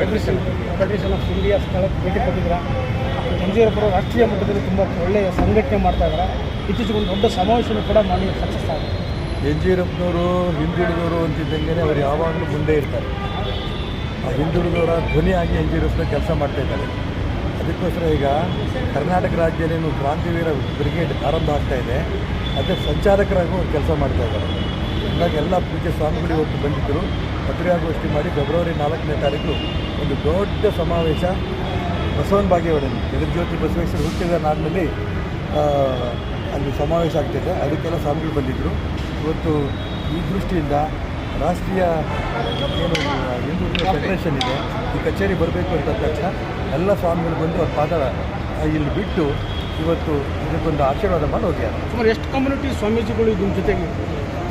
Federation federation of India ಸ್ಥಳಕ್ಕೆ ಭೇಟಿ ಕೊಟ್ಟಿದ್ದೀರಾ? ಎನ್ಜಿಯಪ್ಪರು ರಾಷ್ಟ್ರೀಯ ಮಟ್ಟದಲ್ಲಿ ತುಂಬ ಒಳ್ಳೆಯ ಸಂಘಟನೆ ಮಾಡ್ತಾ ಇದ್ದಾರೆ. ಇತ್ತೀಚೆಗೆ ಒಂದು ದೊಡ್ಡ ಸಮಾವೇಶವನ್ನು ಕೂಡ ಮಾಡಿ ಸಕ್ಸಸ್ ಆಗಿದೆ. ರಪ್ಪನವರು ಹಿಂದುಳಿದವರು ಅಂತಿದ್ದಂಗೆ ಅವರು ಯಾವಾಗಲೂ ಮುಂದೆ ಇರ್ತಾರೆ. ಆ ಹಿಂದುಳಿದವರ ಧ್ವನಿಯಾಗಿ ಯಡಿಯೂರಪ್ಪನ ಕೆಲಸ ಮಾಡ್ತಾ ಇದ್ದಾರೆ. ಅದಕ್ಕೋಸ್ಕರ ಈಗ ಕರ್ನಾಟಕ ರಾಜ್ಯದಲ್ಲಿ ಕ್ರಾಂತಿವೀರ ಬ್ರಿಗೇಡ್ ಆರಂಭ ಆಗ್ತಾ ಇದೆ. ಅದಕ್ಕೆ ಸಂಚಾಲಕರಾಗೂ ಅವರು ಕೆಲಸ ಮಾಡ್ತಾ ಇದ್ದಾರೆ. ಹಾಗಾಗಿ ಎಲ್ಲ ಪೂಜೆ ಸ್ವಾಮಿಗಳು ಇವತ್ತು ಬಂದಿದ್ದರು. ಪತ್ರಿಕಾಗೋಷ್ಠಿ ಮಾಡಿ ಫೆಬ್ರವರಿ ನಾಲ್ಕನೇ ತಾರೀಕು ಒಂದು ದೊಡ್ಡ ಸಮಾವೇಶ ಬಸವನ ಬಾಗೇವಾಡಲ್ಲಿ ಜಗಜ್ಯೋತಿ ಬಸವೇಶ್ವರ ಹುಟ್ಟಿದ ನಾಡಿನಲ್ಲಿ ಅಲ್ಲಿ ಸಮಾವೇಶ ಆಗ್ತಿದೆ. ಅದಕ್ಕೆಲ್ಲ ಸ್ವಾಮಿಗಳು ಬಂದಿದ್ದರು ಇವತ್ತು ಈ ದೃಷ್ಟಿಯಿಂದ ರಾಷ್ಟ್ರೀಯ ಏನು, ಹಿಂದೂ ಫೆಡರೇಷನ್ ಇದೆ. ಈ ಕಚೇರಿ ಬರಬೇಕು ಅಂತ ತಕ್ಷಣ ಎಲ್ಲ ಸ್ವಾಮಿಗಳು ಬಂದು ಅವ್ರ ಪಾದ ಇಲ್ಲಿ ಬಿಟ್ಟು ಇವತ್ತು ಇದಕ್ಕೊಂದು ಆಶೀರ್ವಾದ ಮಾಡಿ ಹೋಗ್ಯಾರ ಸುಮಾರು ಎಷ್ಟು ಕಮ್ಯುನಿಟಿ ಸ್ವಾಮೀಜಿಗಳು ಇದ್ರ ಜೊತೆಗೆ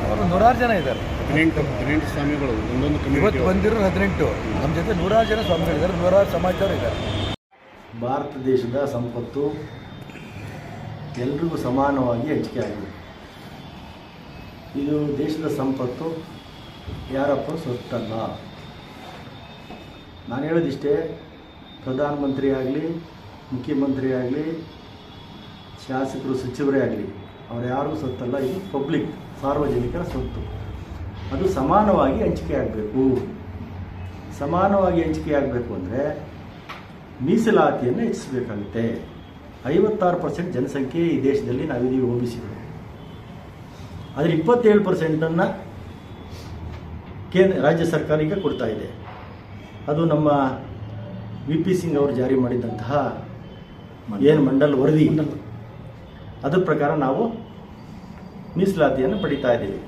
ಅವರು ನೂರಾರು ಜನ ಇದ್ದಾರೆ. ಹದಿನೆಂಟು ಹದಿನೆಂಟು ಸ್ವಾಮಿಗಳು ಒಂದೊಂದು ಇವತ್ತು ಬಂದಿರೋ ಹದಿನೆಂಟು. ನಮ್ಮ ಜೊತೆ ನೂರಾರು ಜನ ಸ್ವಾಮಿಗಳಿದ್ದಾರೆ ನೂರಾರು ಸಮಾಜದವರು ಇದ್ದಾರೆ. ಭಾರತ ದೇಶದ ಸಂಪತ್ತು ಎಲ್ರಿಗೂ ಸಮಾನವಾಗಿ ಹಂಚಿಕೆ ಆಗಿದೆ. ಇದು ದೇಶದ ಸಂಪತ್ತು ಯಾರಪ್ಪ ಸೊತ್ತಲ್ಲ. ನಾನು ಹೇಳೋದಿಷ್ಟೇ ಪ್ರಧಾನಮಂತ್ರಿ ಆಗಲಿ ಮುಖ್ಯಮಂತ್ರಿ ಆಗಲಿ ಶಾಸಕರು ಸಚಿವರೇ ಆಗಲಿ ಅವ್ರು ಯಾರೂ ಸೊತ್ತಲ್ಲ ಇದು ಪಬ್ಲಿಕ್ ಸಾರ್ವಜನಿಕರ ಸೊತ್ತು. ಅದು ಸಮಾನವಾಗಿ ಹಂಚಿಕೆ ಆಗಬೇಕು. ಸಮಾನವಾಗಿ ಹಂಚಿಕೆ ಆಗಬೇಕು ಅಂದರೆ ಮೀಸಲಾತಿಯನ್ನು ಹೆಚ್ಚಿಸಬೇಕಾಗುತ್ತೆ. ಐವತ್ತಾರು ಪರ್ಸೆಂಟ್ ಜನಸಂಖ್ಯೆ ಈ ದೇಶದಲ್ಲಿ ನಾವಿದೀವಿ ಒ ಬಿ ಸಿಗಳು ಆದರೆ ಇಪ್ಪತ್ತೇಳು ಪರ್ಸೆಂಟನ್ನು ಕೇಂದ್ರ ರಾಜ್ಯ ಸರ್ಕಾರಕ್ಕೆ ಕೊಡ್ತಾ ಇದೆ. ಅದು ನಮ್ಮ ವಿ ಪಿ ಸಿಂಗ್ ಅವರು ಜಾರಿ ಮಾಡಿದಂತಹ ಏನು ಮಂಡಲ್ ವರದಿ? ಅದ್ರ ಪ್ರಕಾರ ನಾವು ಮೀಸಲಾತಿಯನ್ನು ಪಡಿತಾ ಇದ್ದೀವಿ.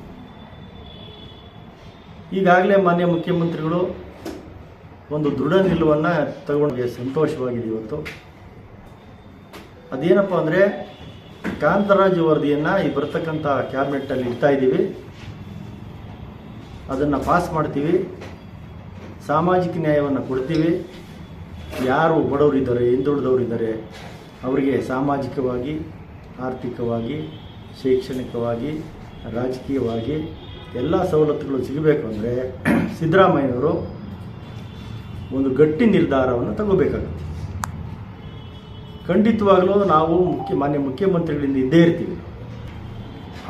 ಈಗಾಗಲೇ ಮಾನ್ಯ ಮುಖ್ಯಮಂತ್ರಿಗಳು ಒಂದು ದೃಢ ನಿಲುವನ್ನು ತಗೊಂಡಿದೆ ಸಂತೋಷವಾಗಿದೆ ಇವತ್ತು ಅದೇನಪ್ಪ ಅಂದರೆ ಕಾಂತರಾಜು ವರದಿಯನ್ನು ಈ ಬರ್ತಕ್ಕಂಥ ಕ್ಯಾಬಿನೆಟ್ಟಲ್ಲಿ ಇಡ್ತಾ ಇದ್ದೀವಿ. ಅದನ್ನು ಪಾಸ್ ಮಾಡ್ತೀವಿ. ಸಾಮಾಜಿಕ ನ್ಯಾಯವನ್ನು ಕೊಡ್ತೀವಿ. ಯಾರು ಬಡವರಿದ್ದಾರೆ, ಹಿಂದುಳಿದವರಿದ್ದಾರೆ, ಅವರಿಗೆ ಸಾಮಾಜಿಕವಾಗಿ ಆರ್ಥಿಕವಾಗಿ, ಶೈಕ್ಷಣಿಕವಾಗಿ, ರಾಜಕೀಯವಾಗಿ ಎಲ್ಲ ಸವಲತ್ತುಗಳು ಸಿಗಬೇಕು ಅಂದರೆ ಸಿದ್ದರಾಮಯ್ಯನವರು ಒಂದು ಗಟ್ಟಿ ನಿರ್ಧಾರವನ್ನು ತಗೋಬೇಕಾಗುತ್ತೆ. ಖಂಡಿತವಾಗಲೂ ನಾವು ಮುಖ್ಯ, ಮಾನ್ಯ ಮುಖ್ಯಮಂತ್ರಿಗಳಿಂದ ಇದ್ದೇ ಇರ್ತೀವಿ.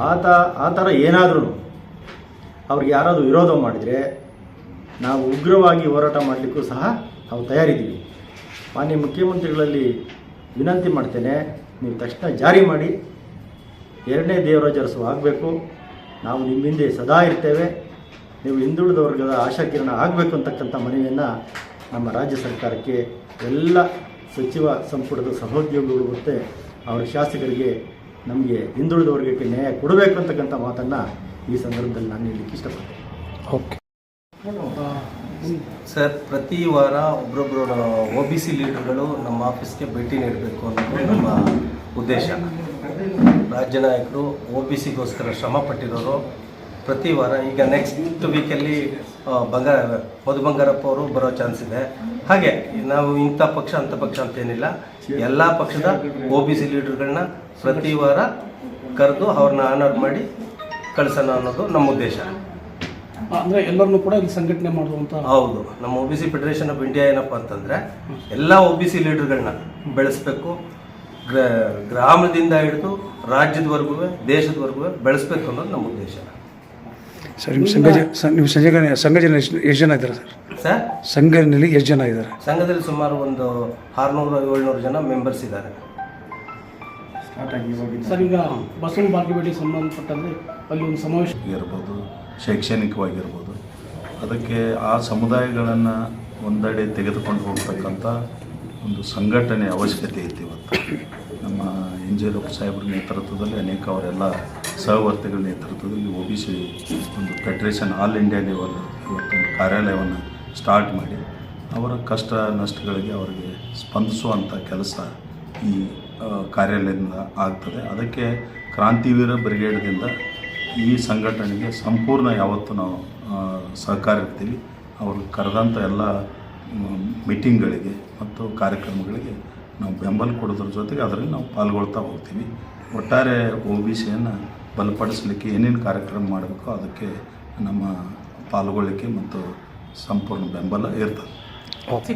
ಆತ, ಆ ಥರ ಏನಾದರೂ ಅವ್ರಿಗೆ ಯಾರಾದರೂ ವಿರೋಧ ಮಾಡಿದರೆ ನಾವು ಉಗ್ರವಾಗಿ ಹೋರಾಟ ಮಾಡಲಿಕ್ಕೂ ಸಹ ನಾವು ತಯಾರಿದ್ದೀವಿ. ಮಾನ್ಯ ಮುಖ್ಯಮಂತ್ರಿಗಳಲ್ಲಿ ವಿನಂತಿ ಮಾಡ್ತೇನೆ ನೀವು ತಕ್ಷಣ ಜಾರಿ ಮಾಡಿ ಎರಡನೇ ದೇವರಾಜ ಆಗಬೇಕು. ನಾವು ನಿಮ್ಮ ಹಿಂದೆ ಸದಾ ಇರ್ತೇವೆ. ನೀವು ಹಿಂದುಳಿದ ವರ್ಗದ ಆಶಾಕಿರಣ ಆಗಬೇಕು ಅಂತಕ್ಕಂಥ ಮನವಿಯನ್ನು ನಮ್ಮ ರಾಜ್ಯ ಸರ್ಕಾರಕ್ಕೆ ಎಲ್ಲ ಸಚಿವ ಸಂಪುಟದ ಸಹೋದ್ಯೋಗಿಗಳು ಮತ್ತು ಅವರ ಶಾಸಕರಿಗೆ ನಮಗೆ ಹಿಂದುಳಿದ ವರ್ಗಕ್ಕೆ ನ್ಯಾಯ ಕೊಡಬೇಕು ಅಂತಕ್ಕಂಥ ಮಾತನ್ನು ಈ ಸಂದರ್ಭದಲ್ಲಿ ನಾನು ಹೇಳಲಿಕ್ಕೆ ಇಷ್ಟಪಡ್ತೇನೆ. ಓಕೆ. ಸರ್, ಪ್ರತಿ ವಾರ ಒಬ್ಬರೊಬ್ಬರು ಒ ಬಿ ಸಿ ಲೀಡರ್ಗಳು ನಮ್ಮ ಆಫೀಸ್ಗೆ ಭೇಟಿ ನೀಡಬೇಕು ಅನ್ನೋದು ನಮ್ಮ ಉದ್ದೇಶ. ರಾಜ್ಯ ನಾಯಕರು ಒ ಬಿ ಸಿಗೋಸ್ಕರ ಶ್ರಮ ಪಟ್ಟಿರೋರು ಪ್ರತಿ ವಾರ, ಈಗ ನೆಕ್ಸ್ಟ್ ವೀಕಲ್ಲಿ ಬಂಗಾರ, ಮಧು ಬಂಗಾರಪ್ಪ ಅವರು ಬರೋ ಚಾನ್ಸ್ ಇದೆ. ಹಾಗೆ, ನಾವು ಇಂಥ ಪಕ್ಷ, ಅಂಥ ಪಕ್ಷ ಅಂತೇನಿಲ್ಲ ಎಲ್ಲ ಪಕ್ಷದ ಒ ಬಿ ಸಿ ಲೀಡರ್ಗಳನ್ನ ಪ್ರತಿ ವಾರ ಕರೆದು ಅವ್ರನ್ನ ಆನರ್ ಮಾಡಿ ಕಳಿಸೋಣ ಅನ್ನೋದು ನಮ್ಮ ಉದ್ದೇಶ. ಅಂದರೆ ಎಲ್ಲರನ್ನೂ ಕೂಡ ಇಲ್ಲಿ ಸಂಘಟನೆ ಮಾಡುವಂಥ ಹೌದು. ನಮ್ಮ O B C federation of India ಏನಪ್ಪ ಅಂತಂದ್ರೆ ಎಲ್ಲ ಒ ಬಿ ಸಿ ಲೀಡರ್ಗಳನ್ನ ಬೆಳೆಸ್ಬೇಕು. ಗ್ರ ಗ್ರಾಮದಿಂದ ಹಿಡಿದು ರಾಜ್ಯದವರೆಗೂ ದೇಶದವರೆಗೂ ಬೆಳೆಸ್ಬೇಕು ಅನ್ನೋದು ನಮ್ಮ ಉದ್ದೇಶ. ಸರ್ ನಿಮ್ಮ ಸಂಘ ಸಂಘಜನ ನಿಮ್ಮ ಸಂಘಟನೆ ಸಂಘಟನೆ ಎಷ್ಟು ಎಷ್ಟು ಜನ ಇದ್ದಾರೆ ಸರ್? ಸರ್? ಸಂಘಟನೆಯಲ್ಲಿ ಎಷ್ಟು ಜನ ಇದ್ದಾರೆ? ಸಂಘದಲ್ಲಿ ಸುಮಾರು ಒಂದು ಆರುನೂರು ಏಳ್ನೂರು ಜನ ಮೆಂಬರ್ಸ್ ಇದ್ದಾರೆ. ಸರ್ ಈಗ ಬಸವನ ಬಾಗೇವಾಡಿಗೆ ಸಂಬಂಧಪಟ್ಟಂತೆ ಅಲ್ಲಿ ಒಂದು ಸಮಾವೇಶ ಇರ್ಬೋದು. ಶೈಕ್ಷಣಿಕವಾಗಿರ್ಬೋದು. ಅದಕ್ಕೆ ಆ ಸಮುದಾಯಗಳನ್ನು ಒಂದೆಡೆ ತೆಗೆದುಕೊಂಡು ಹೋಗ್ತಕ್ಕಂಥ ಒಂದು ಸಂಘಟನೆ ಅವಶ್ಯಕತೆ ಐತಿ ಇವತ್ತು. ನಮ್ಮ ಇಂಜಿನಿಯರ್ ಸಾಹೇಬ್ರ ನೇತೃತ್ವದಲ್ಲಿ ಅನೇಕ ಅವರೆಲ್ಲ ಸಹವರ್ತಿಗಳ ನೇತೃತ್ವದಲ್ಲಿ ಒ ಬಿ ಸಿ ಒಂದು ಫೆಡ್ರೇಷನ್ ಆಲ್ ಇಂಡಿಯಾ ಲೆವೆಲ್ ಇವತ್ತೊಂದು ಕಾರ್ಯಾಲಯವನ್ನು ಸ್ಟಾರ್ಟ್ ಮಾಡಿ, ಅವರ ಕಷ್ಟ ನಷ್ಟಗಳಿಗೆ ಅವರಿಗೆ ಸ್ಪಂದಿಸುವಂಥ ಕೆಲಸ ಈ ಕಾರ್ಯಾಲಯದಿಂದ ಆಗ್ತದೆ. ಅದಕ್ಕೆ ಕ್ರಾಂತಿವೀರ ಬ್ರಿಗೇಡ್ದಿಂದ ಈ ಸಂಘಟನೆಗೆ ಸಂಪೂರ್ಣ ಯಾವತ್ತು ನಾವು ಸಹಕಾರ ಇರ್ತೀವಿ ಅವರು ಕರೆದಂಥ ಎಲ್ಲ ಮೀಟಿಂಗ್ಗಳಿಗೆ ಮತ್ತು ಕಾರ್ಯಕ್ರಮಗಳಿಗೆ ನಾವು ಬೆಂಬಲ ಕೊಡೋದ್ರ ಜೊತೆಗೆ ಅದರಲ್ಲಿ ನಾವು ಪಾಲ್ಗೊಳ್ತಾ ಹೋಗ್ತೀವಿ. ಒಟ್ಟಾರೆ ಒ ಬಿ ಸಿಯನ್ನು ಬಲಪಡಿಸಲಿಕ್ಕೆ ಏನೇನು ಕಾರ್ಯಕ್ರಮ ಮಾಡಬೇಕೋ ಅದಕ್ಕೆ ನಮ್ಮ ಪಾಲ್ಗೊಳ್ಳಿಕ್ಕೆ ಮತ್ತು ಸಂಪೂರ್ಣ ಬೆಂಬಲ ಇರ್ತದೆ.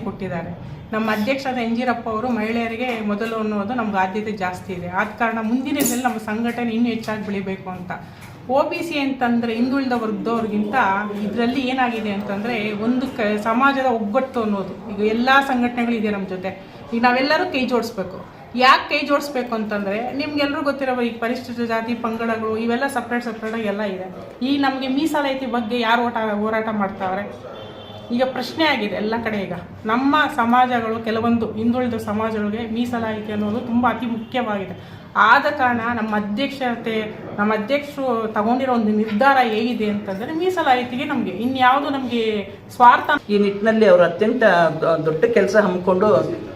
ಕೊಟ್ಟಿದ್ದಾರೆ. ನಮ್ಮ ಅಧ್ಯಕ್ಷರಾದ ಎಂಜಿರಪ್ಪ ಅವರು ಮಹಿಳೆಯರಿಗೆ ಮೊದಲು ಅನ್ನೋದು ನಮ್ಗೆ ಆದ್ಯತೆ ಜಾಸ್ತಿ ಇದೆ. ಆದ ಕಾರಣ ಮುಂದಿನ ನಮ್ಮ ಸಂಘಟನೆ ಇನ್ನೂ ಹೆಚ್ಚಾಗಿ ಬೆಳಿಬೇಕು ಅಂತ ಒ ಬಿ ಸಿ ಅಂತಂದರೆ ಹಿಂದುಳಿದ ವರ್ಗದವ್ರಿಗಿಂತ ಇದರಲ್ಲಿ ಏನಾಗಿದೆ ಅಂತಂದರೆ ಒಂದು ಕ ಸಮಾಜದ ಒಗ್ಗಟ್ಟು ಅನ್ನೋದು. ಈಗ ಎಲ್ಲ ಸಂಘಟನೆಗಳು ಇದೆ ನಮ್ಮ ಜೊತೆ. ಈಗ ನಾವೆಲ್ಲರೂ ಕೈ ಜೋಡಿಸ್ಬೇಕು. ಯಾಕೆ ಕೈ ಜೋಡಿಸ್ಬೇಕು ಅಂತಂದರೆ ನಿಮ್ಗೆಲ್ಲರೂ ಗೊತ್ತಿರೋ ಈ ಪರಿಶಿಷ್ಟ ಜಾತಿ, ಪಂಗಡಗಳು ಇವೆಲ್ಲ ಸಪ್ರೇಟ್ ಸಪ್ರೇಟಾಗಿ ಎಲ್ಲ ಇದೆ. ಈ ನಮಗೆ ಮೀಸಲಾತಿ ಬಗ್ಗೆ ಯಾರು ಓಟ, ಹೋರಾಟ ಮಾಡ್ತಾವ್ರೆ? ಈಗ ಪ್ರಶ್ನೆ ಆಗಿದೆ ಎಲ್ಲ ಕಡೆ ಈಗ. ನಮ್ಮ ಸಮಾಜಗಳು, ಕೆಲವೊಂದು ಹಿಂದುಳಿದ ಸಮಾಜಗಳಿಗೆ ಮೀಸಲಾತಿ ಅನ್ನೋದು ತುಂಬ ಅತಿ ಮುಖ್ಯವಾಗಿದೆ. ಆದ ಕಾರಣ ನಮ್ಮ ಅಧ್ಯಕ್ಷತೆ, ನಮ್ಮ ಅಧ್ಯಕ್ಷರು ತಗೊಂಡಿರೋ ಒಂದು ನಿರ್ಧಾರ ಹೇಗಿದೆ ಅಂತಂದರೆ ಮೀಸಲಾಯಿತಿಗೆ ನಮಗೆ, ಇನ್ಯಾವುದು ನಮಗೆ ಸ್ವಾರ್ಥ ಈ ನಿಟ್ಟಿನಲ್ಲಿ ಅವರು ಅತ್ಯಂತ ದೊಡ್ಡ ಕೆಲಸ ಹಮ್ಮಿಕೊಂಡು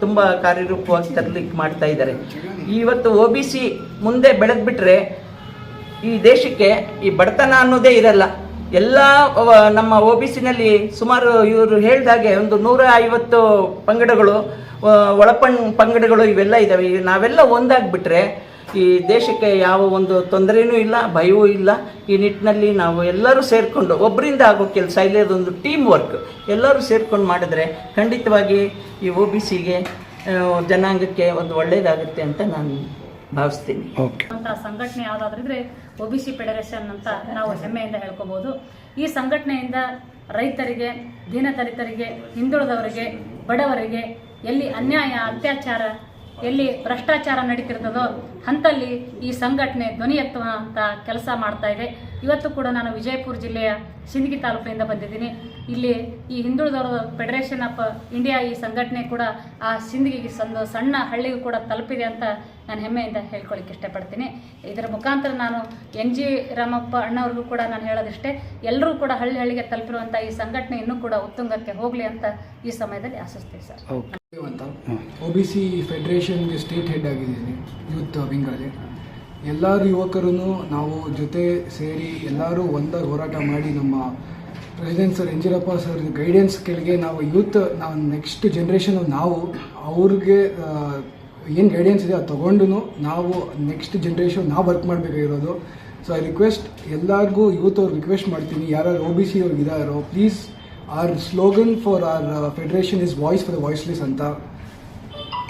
ತುಂಬ ಕಾರ್ಯರೂಪವಾಗಿ ತರಲಿಕ್ಕೆ ಮಾಡ್ತಾ ಇದ್ದಾರೆ. ಇವತ್ತು ಒ ಬಿ ಸಿ ಮುಂದೆ ಬೆಳೆದ್ಬಿಟ್ರೆ ಈ ದೇಶಕ್ಕೆ ಈ ಬಡತನ ಅನ್ನೋದೇ ಇರಲ್ಲ. ಎಲ್ಲ ನಮ್ಮ ಓ ಬಿ ಸಿನಲ್ಲಿ ಸುಮಾರು ಇವರು ಹೇಳಿದಾಗೆ ಒಂದು ನೂರ ಐವತ್ತು ಪಂಗಡಗಳು ಒಳಪಣ್ ಪಂಗಡಗಳು ಇವೆಲ್ಲ ಇದ್ದಾವೆ ನಾವೆಲ್ಲ ಒಂದಾಗ್ಬಿಟ್ರೆ ಈ ದೇಶಕ್ಕೆ ಯಾವ ಒಂದು ತೊಂದರೆನೂ ಇಲ್ಲ, ಭಯವೂ ಇಲ್ಲ. ಈ ನಿಟ್ಟಿನಲ್ಲಿ ನಾವು ಎಲ್ಲರೂ ಸೇರಿಕೊಂಡು ಒಬ್ಬರಿಂದ ಆಗೋ ಕೆಲಸ, ಇಲ್ಲಿ ಅದೊಂದು ಟೀಮ್ ವರ್ಕ್ ಎಲ್ಲರೂ ಸೇರ್ಕೊಂಡು ಮಾಡಿದ್ರೆ ಖಂಡಿತವಾಗಿ ಈ ಒ ಬಿ ಸಿಗೆ ಜನಾಂಗಕ್ಕೆ ಒಂದು ಒಳ್ಳೆಯದಾಗುತ್ತೆ ಅಂತ ನಾನು ಭಾವಿಸ್ತೀನಿ. ಅಂತ ಸಂಘಟನೆ ಯಾವುದಾದ್ರಿದ್ರೆ ಒ ಬಿ ಸಿ ಫೆಡರೇಷನ್ ಅಂತ ನಾವು ಹೆಮ್ಮೆಯಿಂದ ಹೇಳ್ಕೋಬಹುದು ಈ ಸಂಘಟನೆಯಿಂದ ರೈತರಿಗೆ ದೀನದಲಿತರಿಗೆ ಹಿಂದುಳಿದವರಿಗೆ ಬಡವರಿಗೆ ಎಲ್ಲಿ ಅನ್ಯಾಯ ಅತ್ಯಾಚಾರ ಎಲ್ಲಿ ಭ್ರಷ್ಟಾಚಾರ ನಡೀತಿರ್ತದೋ ಅಂತಲ್ಲಿ ಈ ಸಂಘಟನೆ ಧ್ವನಿ ಎತ್ತುವಂಥ ಕೆಲಸ ಮಾಡ್ತಾ ಇದೆ. ಇವತ್ತು ಕೂಡ ನಾನು ವಿಜಯಪುರ ಜಿಲ್ಲೆಯ ಸಿಂದಗಿ ತಾಲೂಕಿನಿಂದ ಬಂದಿದ್ದೀನಿ. ಇಲ್ಲಿ ಈ ಹಿಂದುಳಿದವರ ಫೆಡರೇಷನ್ ಆಫ್ ಇಂಡಿಯಾ ಈ ಸಂಘಟನೆ ಕೂಡ ಆ ಸಿಂದಗಿಗೆ ಸಂದು ಸಣ್ಣ ಹಳ್ಳಿಗೂ ಕೂಡ ತಲುಪಿದೆ ಅಂತ ನಾನು ಹೆಮ್ಮೆಯಿಂದ ಹೇಳ್ಕೊಳ್ಳಿಕ್ಕೆ ಇಷ್ಟಪಡ್ತೀನಿ. ಇದರ ಮುಖಾಂತರ ನಾನು ಎನ್ ಜಿ ರಾಮಪ್ಪ ಅಣ್ಣವ್ರಿಗೂ ಕೂಡ ನಾನು ಹೇಳೋದಿಷ್ಟೇ, ಎಲ್ಲರೂ ಕೂಡ ಹಳ್ಳಿ ಹಳ್ಳಿಗೆ ತಲುಪಿರುವಂಥ ಈ ಸಂಘಟನೆ ಇನ್ನೂ ಕೂಡ ಉತ್ತುಂಗಕ್ಕೆ ಹೋಗಲಿ ಅಂತ ಈ ಸಮಯದಲ್ಲಿ ಆಶಿಸ್ತೀವಿ ಸರ್. ಅಂತ. ಒ ಬಿ ಸಿ ಫೆಡರೇಷನ್ಗೆ ಸ್ಟೇಟ್ ಹೆಡ್ ಆಗಿದ್ದೀನಿ ಯೂತ್ ವಿಂಗಲ್ಲಿ ಎಲ್ಲರೂ ಯುವಕರು ನಾವು ಜೊತೆ ಸೇರಿ ಎಲ್ಲರೂ ಒಂದಾಗಿ ಹೋರಾಟ ಮಾಡಿ ನಮ್ಮ president sir Enjirappa sir guidance ಕೆಳಗೆ ನಾವು ಯೂತ್ ನಾವು ನೆಕ್ಸ್ಟ್ ಜನ್ರೇಷನ್ ನಾವು ಅವ್ರಿಗೆ ಏನು ಗೈಡೆನ್ಸ್ ಇದೆ ಅದು ತೊಗೊಂಡು ನಾವು ನೆಕ್ಸ್ಟ್ ಜನ್ರೇಷನ್ ನಾವು ವರ್ಕ್ ಮಾಡಬೇಕಾಗಿರೋದು. ಸೊ ಐ ರಿಕ್ವೆಸ್ಟ್ ಎಲ್ಲರಿಗೂ ಯೂತ್ ಅವ್ರು ರಿಕ್ವೆಸ್ಟ್ ಮಾಡ್ತೀನಿ ಯಾರು ಒ ಬಿ ಸಿ ಅವ್ರಿಗೆ ಇದ್ದಾರೋ please our slogan for our federation is voice for the voiceless ಅಂತ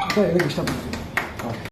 ಅಂತ ಹೇಳಕ್ಕೆ ಇಷ್ಟಪಡ್ತೀನಿ